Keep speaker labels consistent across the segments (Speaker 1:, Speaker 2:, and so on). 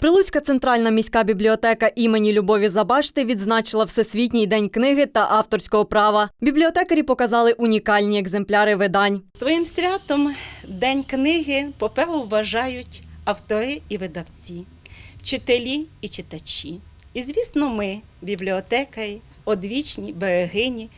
Speaker 1: Прилуцька центральна міська бібліотека імені Любові Забашти відзначила Всесвітній день книги та авторського права. Бібліотекарі показали унікальні екземпляри видань.
Speaker 2: Своїм святом День книги поперу вважають автори і видавці, вчителі і читачі. І, звісно, ми, бібліотекарі, одвічні берегині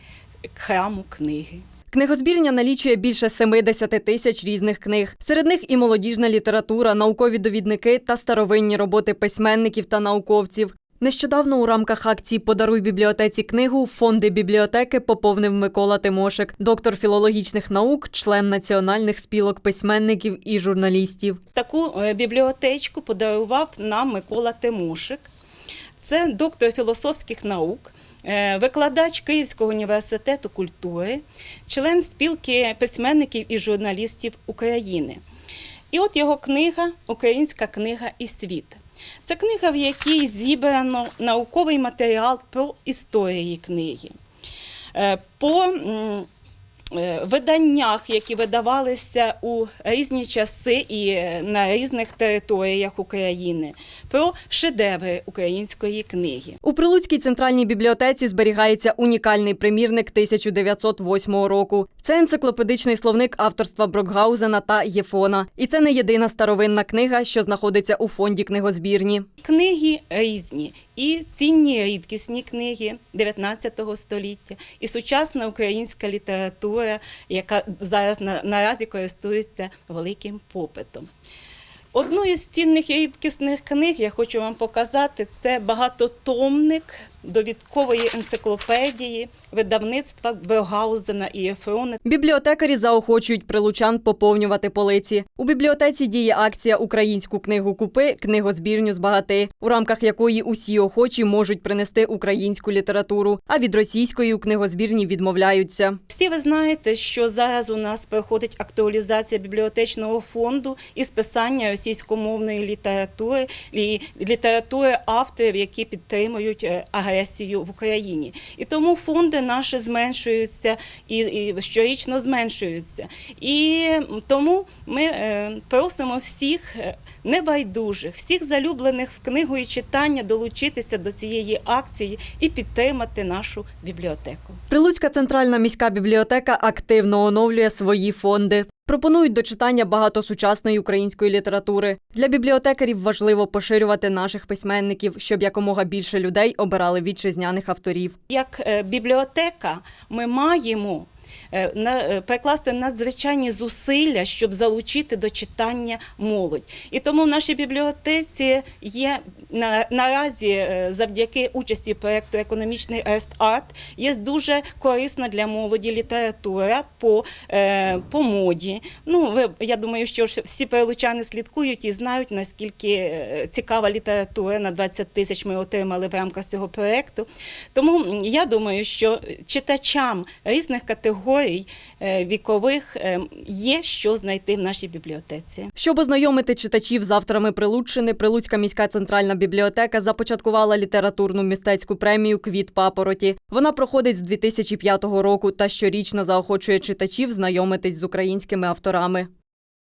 Speaker 2: храму книги.
Speaker 1: Книгозбірня налічує більше 70 тисяч різних книг. Серед них і молодіжна література, наукові довідники та старовинні роботи письменників та науковців. Нещодавно у рамках акції Подаруй бібліотеці книгу фонди бібліотеки поповнив Микола Тимошик, доктор філологічних наук, член національних спілок письменників і журналістів.
Speaker 2: Таку е, бібліотечку подарував нам Микола Тимошик. Це доктор філософських наук, викладач Київського університету культури, член спілки письменників і журналістів України. І от його книга Українська книга і світ. Це книга, в якій зібрано науковий матеріал про історії книги. Е, е, виданнях, які видавалися у різні часи і е, на різних територіях України, про шедеври української книги.
Speaker 1: У Прилуцькій центральній бібліотеці зберігається унікальний примірник 1908 року. Це енциклопедичний словник авторства Брокгаузена та Єфона. І це не єдина старовинна книга, що знаходиться у фонді книгозбірні.
Speaker 2: Книги різні, і цінні рідкісні книги 19 століття, і сучасна українська література, яка зараз на- наразі користується великим попитом. Одну із цінних і рідкісних книг я хочу вам показати. Це багатотомник довідкової енциклопедії видавництва Беогаузена і Ефрона
Speaker 1: Бібліотекарі заохочують прилучан поповнювати полиці. У бібліотеці діє акція Українську книгу купи, книгозбірню збагати, у рамках якої усі охочі можуть принести українську літературу, а від російської у книгозбірні відмовляються.
Speaker 2: Всі ви знаєте, що зараз у нас проходить актуалізація бібліотечного фонду і списання російськомовної літератури і літератури авторів, які підтримують е, агресію в Україні. І тому фонди наші зменшуються і, і щорічно зменшуються. І тому ми е, просимо всіх е, небайдужих, всіх залюблених в книгу і читання долучитися до цієї акції і підтримати нашу бібліотеку.
Speaker 1: Прилуцька центральна міська бібліотека активно оновлює свої фонди. Пропонують до читання багато сучасної української літератури. Для бібліотекарів важливо поширювати наших письменників, щоб якомога більше людей обирали вітчизняних авторів.
Speaker 2: Як е, бібліотека ми маємо е, е, прикласти надзвичайні зусилля, щоб залучити до читання молодь. І тому в нашій бібліотеці є на, наразі е, завдяки участі проєкту Економічний Ест-Арт є дуже корисна для молоді література по, е, по моді. Ну, ви, я думаю, що всі перелучани слідкують і знають, наскільки е, цікава література на 20 тисяч ми отримали в рамках цього проєкту. Тому я думаю, що читачам різних категорій е, вікових є що знайти в нашій бібліотеці.
Speaker 1: Щоб ознайомити читачів з авторами Прилуччини, Прилуцька міська центральна бібліотека започаткувала літературну містецьку премію Квіт папороті. Вона проходить з 2005 року та щорічно заохочує читачів знайомитись з українськими авторами.